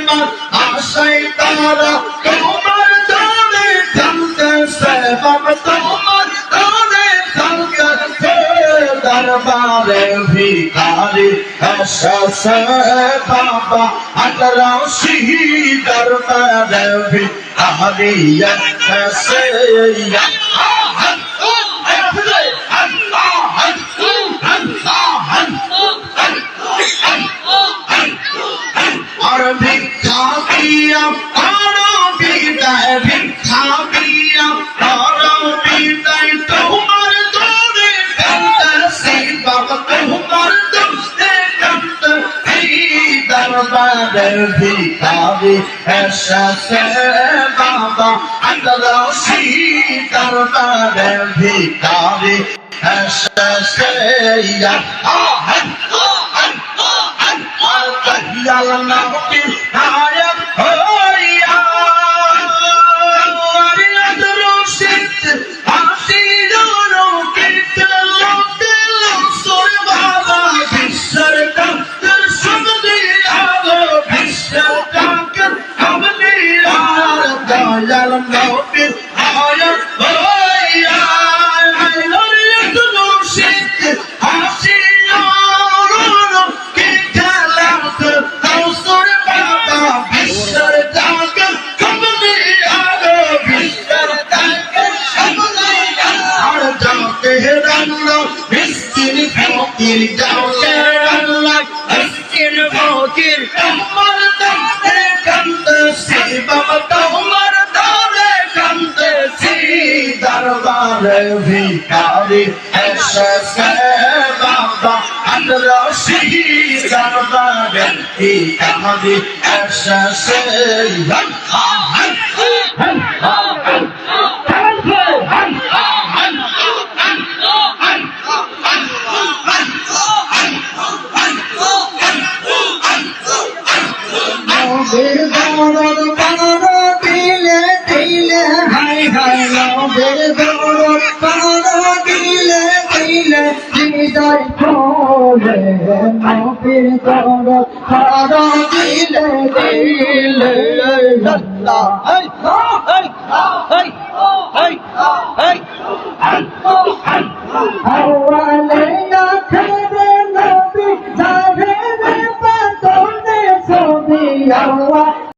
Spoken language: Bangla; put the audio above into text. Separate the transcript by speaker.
Speaker 1: ইমান আশায় তারা তোমার জানে থাকতে সেবাব তোমার জানে থাকতে দরবারে ভিখারি আশাস বাবা আদরা সিহি দরবারে ভিখারি আশাস Arabic পিয়া করো বিদায় ভিক্ষা পিয়া করো বিদায় তোমার দূরে কান্তার শিবক তোমার দুঃখে রব্বিল হাবলি আর দয়াল নবীর আয়াত Miskin, Miskin, Miskin, Miskin, Miskin, Miskin, Miskin, Miskin, Miskin, دربار بیکاری عشق بابا اندرسی دربار بیکاری عشق
Speaker 2: Oh,
Speaker 1: আমাদের দৌড়
Speaker 2: পাড়া
Speaker 1: দিলে
Speaker 2: দিলে হৃদয়
Speaker 1: খোলে নবীর দৌড় পাড়া দিলে দিলে আল্লাহ আল্লাহ আল্লাহ আল্লাহ
Speaker 2: আল্লাহ আল্লাহ